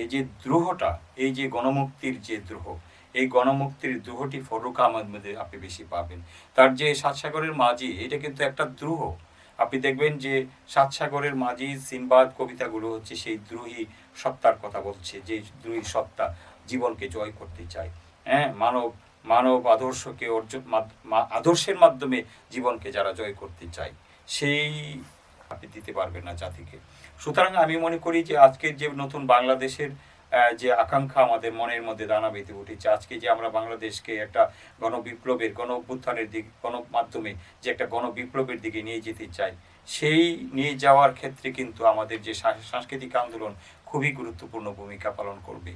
এই যে দ্রোহটা, এই যে গণমুক্তির যে দ্রোহ, এই গণমুক্তির দ্রোহটি ফরুক আহমদ মধ্যে আপনি বেশি পাবেন। তার যে সাতসাগরের মাঝি, এটা কিন্তু একটা দ্রোহ। আপনি দেখবেন যে সাতসাগরের মাঝি সিনবাদ কবিতাগুলো হচ্ছে সেই দ্রোহী সত্তার কথা বলছে, যে দ্রোহী সত্তা জীবনকে জয় করতে চায়। হ্যাঁ মানব মানব আদর্শকে অর্জন আদর্শের মাধ্যমে জীবনকে যারা জয় করতে চায়, সেই আপনি দিতে পারবেন না জাতিকে। সুতরাং আমি মনে করি যে আজকের যে নতুন বাংলাদেশের যে আকাঙ্ক্ষা আমাদের মনের মধ্যে দানা বেঁধে উঠেছে, আজকে যে আমরা বাংলাদেশকে একটা গণবিপ্লবের গণ অভ্যুত্থানের দিক গণ মাধ্যমে যে একটা গণবিপ্লবের দিকে নিয়ে যেতে চাই, সেই নিয়ে যাওয়ার ক্ষেত্রে কিন্তু আমাদের যে সাংস্কৃতিক আন্দোলন খুবই গুরুত্বপূর্ণ ভূমিকা পালন করবে।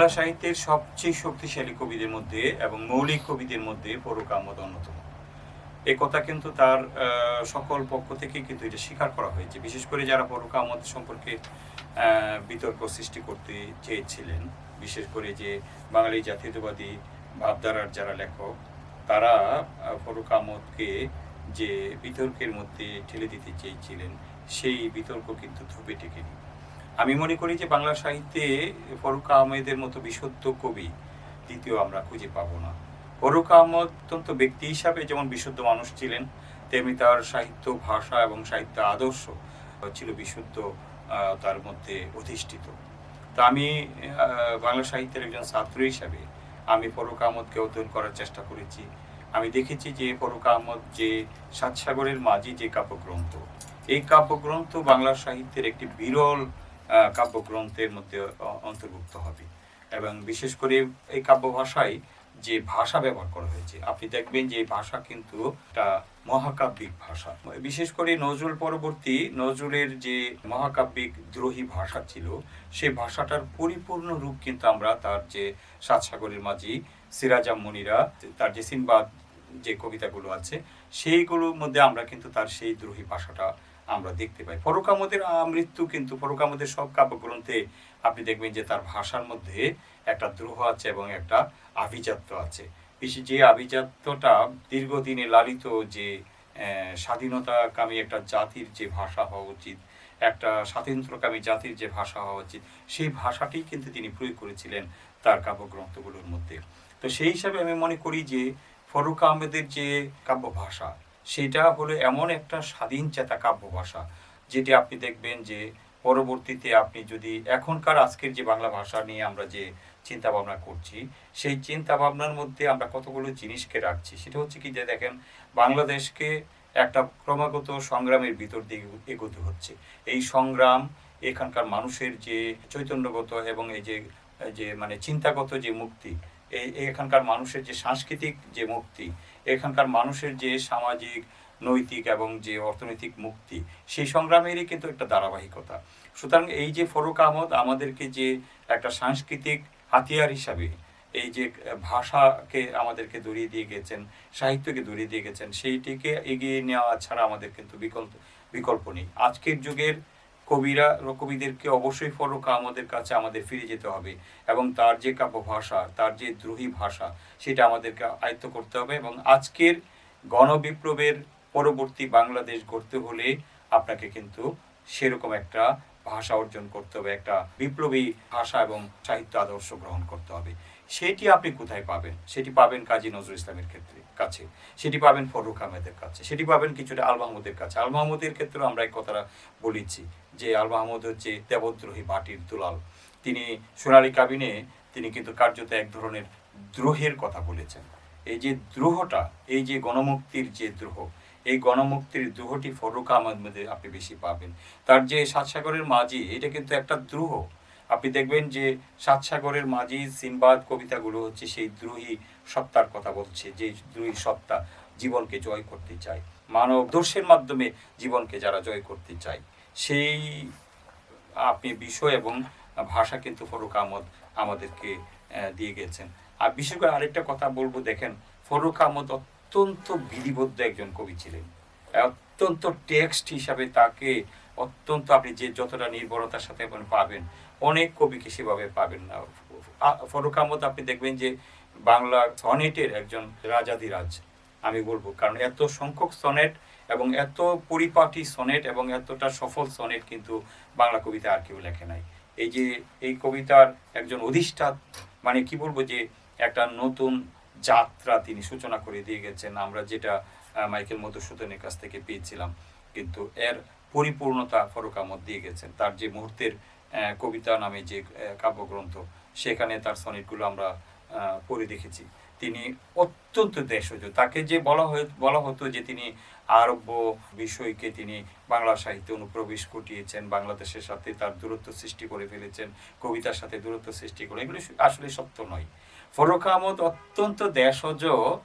বাংলা সাহিত্যের সবচেয়ে শক্তিশালী কবিদের মধ্যে এবং মৌলিক কবিদের মধ্যে আহমদ অন্যতম। এ কথা কিন্তু তার সকল পক্ষ থেকে কিন্তু এটা স্বীকার করা হয়েছে। বিশেষ করে যারা আহমদ সম্পর্কে বিতর্ক সৃষ্টি করতে চেয়েছিলেন বিশেষ করে যে বাঙালি জাতীয়তাবাদী ভাবধারার যারা লেখক তারা আহ, ফরুক আহমদকে যে বিতর্কের মধ্যে ঠেলে দিতে চেয়েছিলেন সেই বিতর্ক কিন্তু ধুপে টেকেনি আমি মনে করি যে বাংলা সাহিত্যে ফরুক আহমেদের মতো বিশুদ্ধ কবি দ্বিতীয় আমরা খুঁজে পাবো না। ফরুক আহমদ অত্যন্ত ব্যক্তি হিসাবে যেমন বিশুদ্ধ মানুষ ছিলেন, তেমনি তার সাহিত্য ভাষা এবং সাহিত্য আদর্শ ছিল বিশুদ্ধ তার মধ্যে অধিষ্ঠিত। তা আমি বাংলা সাহিত্যের একজন ছাত্র হিসাবে আমি ফরুক আহমদকে অধ্যয়ন করার চেষ্টা করেছি। আমি দেখেছি যে ফরুক আহমদ যে সাতসাগরের মাঝি যে কাব্যগ্রন্থ, এই কাব্যগ্রন্থ বাংলা সাহিত্যের একটি বিরল কাব্যগ্রন্থের মধ্যে অন্তর্ভুক্ত হবে। এবং বিশেষ করে এই কাব্য ভাষায় যে ভাষা ব্যবহার করা হয়েছে, আপনি দেখবেন যে ভাষা কিন্তু একটা মহাকাব্যিক ভাষা। বিশেষ করে নজরুল পরবর্তী, নজরুলের যে মহাকাব্যিক দ্রোহী ভাষা ছিল সেই ভাষাটার পরিপূর্ণ রূপ কিন্তু আমরা তার যে সাতসাগরের মাঝি, সিরাজাম মনিরা, তার যে সিনবাদ যে কবিতাগুলো আছে, সেইগুলোর মধ্যে আমরা কিন্তু তার সেই দ্রোহী ভাষাটা আমরা দেখতে পাই। ফরকামদের মৃত্যু কিন্তু ফরকামদের সব কাব্যগ্রন্থে আপনি দেখবেন যে তার ভাষার মধ্যে একটা দ্রোহ আছে এবং একটা আভিজাত্য আছে। যে আভিজাত্যটা দীর্ঘদিনে লালিত যে স্বাধীনতাকামী একটা জাতির যে ভাষা হওয়া উচিত, একটা স্বাধীনতাকামী জাতির যে ভাষা হওয়া উচিত, সেই ভাষাটি কিন্তু তিনি প্রয়োগ করেছিলেন তার কাব্যগ্রন্থগুলোর মধ্যে। তো সেই হিসাবে আমি মনে করি যে ফরুক আহমেদের যে কাব্য ভাষা সেটা হলো এমন একটা স্বাধীন চেতা কাব্য ভাষা, যেটি আপনি দেখবেন যে পরবর্তীতে আপনি যদি এখনকার আজকের যে বাংলা ভাষা নিয়ে আমরা যে চিন্তা ভাবনা করছি, সেই চিন্তা ভাবনার মধ্যে আমরা কতগুলো জিনিসকে রাখছি, সেটা হচ্ছে কি যে দেখেন, বাংলাদেশকে একটা ক্রমাগত সংগ্রামের ভিতর দিয়ে এগোতে হচ্ছে। এই সংগ্রাম, এখানকার মানুষের যে চৈতন্যগত এবং এই যে যে মানে চিন্তাগত যে মুক্তি, এই এখানকার মানুষের যে সাংস্কৃতিক যে মুক্তি এখানকার মানুষের যে সামাজিক, নৈতিক এবং যে অর্থনৈতিক মুক্তি, সেই সংগ্রামেরই কিন্তু একটা ধারাবাহিকতা। সুতরাং এই যে ফরুক আহমদ আমাদেরকে যে একটা সাংস্কৃতিক হাতিয়ার হিসাবে, এই যে ভাষাকে আমাদেরকে দূরিয়ে দিয়ে গেছেন, সাহিত্যকে দূরিয়ে দিয়ে গেছেন, সেইটিকে এগিয়ে নেওয়া ছাড়া আমাদের কিন্তু বিকল্প বিকল্প নেই। আজকের যুগের কবিরা কবিদেরকে অবশ্যই ফরুক আমাদের কাছে আমাদের ফিরে যেতে হবে। এবং তার যে কাব্য ভাষা, তার যে দ্রোহী ভাষা, সেটা আমাদেরকে আয়ত্ত করতে হবে এবং আজকের গণবিপ্লবের পরবর্তী বাংলাদেশ গড়তে হলে আপনাকে কিন্তু সেরকম একটা ভাষা অর্জন করতে হবে, একটা বিপ্লবী ভাষা এবং সাহিত্য আদর্শ গ্রহণ করতে হবে। সেটি আপনি কোথায় পাবেন? সেটি পাবেন কাজী নজরুল ইসলামের ক্ষেত্রে, কাছে। সেটি পাবেন ফরুক আহমেদের কাছে। সেটি পাবেন কিছুটা আল মাহমুদের কাছে। আল মাহমুদের ক্ষেত্রেও আমরা এই কথাটা বলেছি যে আল মাহমুদ হচ্ছে দেবদ্রোহী বাটির দুলাল। তিনি সোনালী কাবিনে তিনি কিন্তু কার্যত এক ধরনের দ্রোহের কথা বলেছেন। এই যে দ্রোহটা, এই যে গণমুক্তির যে দ্রোহ, এই গণমুক্তির দ্রোহটি ফরুক আহমদ মধ্যে আপনি বেশি পাবেন। তার যে সাতসাগরের মাঝি, এটা কিন্তু একটা দ্রোহ। আপনি দেখবেন যে সাতসাগরের মাঝি সিনবাদ কবিতাগুলো হচ্ছে সেই দ্রোহী সত্তার কথা বলছে, যে দ্রোহী সত্তা জীবনকে জয় করতে চায়। মানব দর্শের মাধ্যমে জীবনকে যারা জয় করতে চায়। সেই আপনি বিষয় এবং ভাষা কিন্তু ফরুক আহমদ আমাদেরকে দিয়ে গেছেন। আর বিশেষ করে আরেকটা কথা বলব, দেখেন, ফরুক আহমদ অত্যন্ত বিধিবদ্ধ একজন কবি ছিলেন। অত্যন্ত টেক্সট হিসাবে তাকে অত্যন্ত আপনি যে যতটা নির্ভরতার সাথে পাবেন, অনেক কবিকে সেভাবে পাবেন না। ফরুক আহমদ, আপনি দেখবেন যে বাংলা সনেটের একজন রাজাধিরাজ, আমি বলব। কারণ এত সংখ্যক সনেট এবং এত পরিপাটি সনেট এবং এতটা সফল সনেট কিন্তু বাংলা কবিতা আর কেউ লেখে নাই। এই যে, এই কবিতার একজন অধিষ্ঠাত মানে কি বলব যে, একটা নতুন যাত্রা তিনি সূচনা করে দিয়ে গেছেন। আমরা যেটা মাইকেল মধুসূদনের কাছ থেকে পেয়েছিলাম। কিন্তু এর পরিপূর্ণতা ফরুক আহমদ দিয়ে গেছেন। তার যে মুহূর্তের কবিতা নামে যে কাব্যগ্রন্থ, সেখানে তার সনেটগুলো আমরা পড়ে দেখেছি। তিনি অত্যন্ত দেশজ। তাকে যে বলা হয়ে, বলা হতো যে তিনি আরব্য বিষয়কে তিনি বাংলা সাহিত্যে অনুপ্রবেশ ঘটিয়েছেন, বাংলাদেশের সাথে তার দূরত্ব সৃষ্টি করে ফেলেছেন, কবিতার সাথে দূরত্ব সৃষ্টি করে। এগুলো আসলে সত্য নয়। ফরুক আহমদ অত্যন্ত দেশজ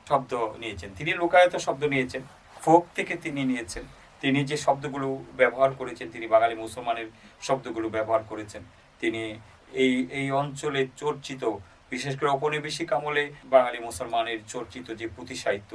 শব্দ নিয়েছেন। তিনি লোকায়ত শব্দ নিয়েছেন। ফোক থেকে তিনি নিয়েছেন। তিনি যে শব্দগুলো ব্যবহার করেছেন, তিনি বাঙালি মুসলমানের শব্দগুলো ব্যবহার করেছেন, তিনি এই এই অঞ্চলে চর্চিত, বিশেষ করে ঔপনিবেশিক আমলে বাঙালি মুসলমানের চর্চিত যে পুঁথি সাহিত্য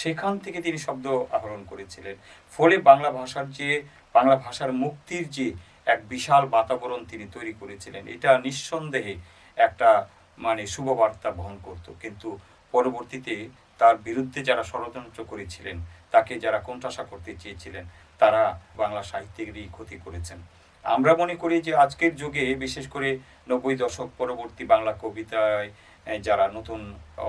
সেখান থেকে তিনি শব্দ আহরণ করেছিলেন। ফলে বাংলা ভাষার যে, বাংলা ভাষার মুক্তির যে এক বিশাল বাতাবরণ তিনি তৈরি করেছিলেন, এটা নিঃসন্দেহে একটা মানে শুভবার্তা বহন করত। কিন্তু পরবর্তীতে তার বিরুদ্ধে যারা ষড়যন্ত্র করেছিলেন তাকে যারা কোণঠাসা করতে চেয়েছিলেন, তারা বাংলা সাহিত্যেরই ক্ষতি করেছেন। আমরা মনে করি যে আজকের যুগে, বিশেষ করে নব্বই দশক পরবর্তী বাংলা কবিতায় যারা নতুন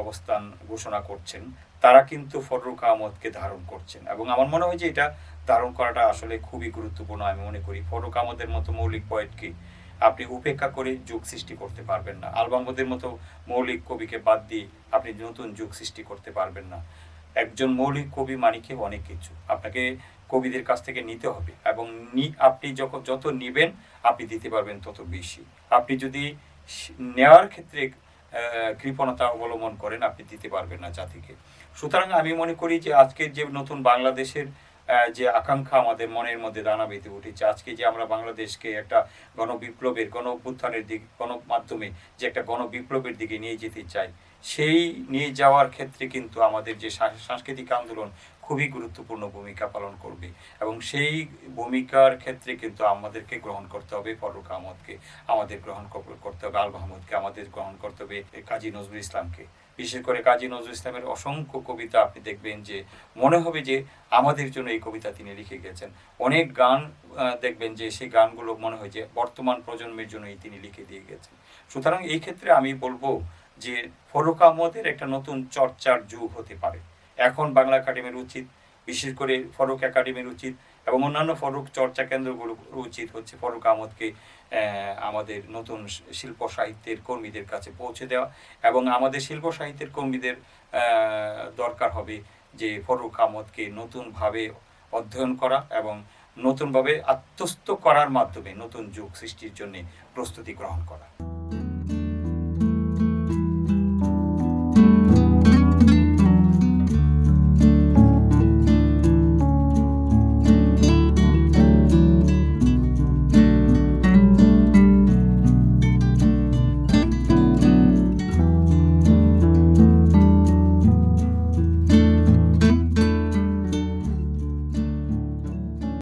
অবস্থান ঘোষণা করছেন, তারা কিন্তু ফররুক আহমদকে ধারণ করছেন। এবং আমার মনে হয় যে এটা ধারণ করাটা আসলে খুবই গুরুত্বপূর্ণ আমি মনে করি। ফররুক আহমদের মতো মৌলিক পয়েটকে আপনি উপেক্ষা করে যুগ সৃষ্টি করতে পারবেন না। আলবামদের মতো মৌলিক কবিকে বাদ দিয়ে আপনি নতুন যুগ সৃষ্টি করতে পারবেন না। একজন মৌলিক কবি মানিকে অনেক কিছু। আপনাকে কবিদের কাছ থেকে নিতে হবে এবং আপনি যখন যত নেবেন, আপনি দিতে পারবেন তত বেশি। আপনি যদি নেওয়ার ক্ষেত্রে কৃপণতা অবলম্বন করেন, আপনি দিতে পারবেন না জাতিকে। সুতরাং আমি মনে করি যে আজকের যে নতুন বাংলাদেশের যে আকাঙ্ক্ষা আমাদের মনের মধ্যে দানা বেঁধে উঠেছে। আজকে যে আমরা বাংলাদেশকে একটা গণবিপ্লবের গণ অভ্যুত্থানের দিক গণ মাধ্যমে যে একটা গণবিপ্লবের দিকে নিয়ে যেতে চাই, সেই নিয়ে যাওয়ার ক্ষেত্রে কিন্তু আমাদের যে সাংস্কৃতিক আন্দোলন খুবই গুরুত্বপূর্ণ ভূমিকা পালন করবে। এবং সেই ভূমিকার ক্ষেত্রে কিন্তু আমাদেরকে গ্রহণ করতে হবে ফরুক আহমদকে। আমাদের গ্রহণ করতে হবে আল মাহমুদকে আমাদের গ্রহণ করতে হবে কাজী নজরুল ইসলামকে। বিশেষ করে কাজী নজরুল ইসলামের অসংখ্য কবিতা আপনি দেখবেন যে মনে হবে যে আমাদের জন্য এই কবিতা তিনি লিখে গেছেন। অনেক গান দেখবেন যে সেই গানগুলো মনে হয় যে বর্তমান প্রজন্মের জন্যই তিনি লিখে দিয়ে গেছেন। সুতরাং এই ক্ষেত্রে আমি বলব যে ফরুক আহমদের একটা নতুন চর্চার যুগ হতে পারে। এখন বাংলা একাডেমির উচিত, বিশেষ করে ফরুক একাডেমির উচিত এবং অন্যান্য ফরুক চর্চা কেন্দ্রগুলো উচিত হচ্ছে ফরুক আহমদকে আমাদের নতুন শিল্প সাহিত্যের কর্মীদের কাছে পৌঁছে দেওয়া এবং আমাদের শিল্প সাহিত্যের কর্মীদের দরকার হবে যে ফরুক আহমদকে নতুনভাবে অধ্যয়ন করা এবং নতুনভাবে আত্মস্থ করার মাধ্যমে নতুন যুগ সৃষ্টির জন্য প্রস্তুতি গ্রহণ করা।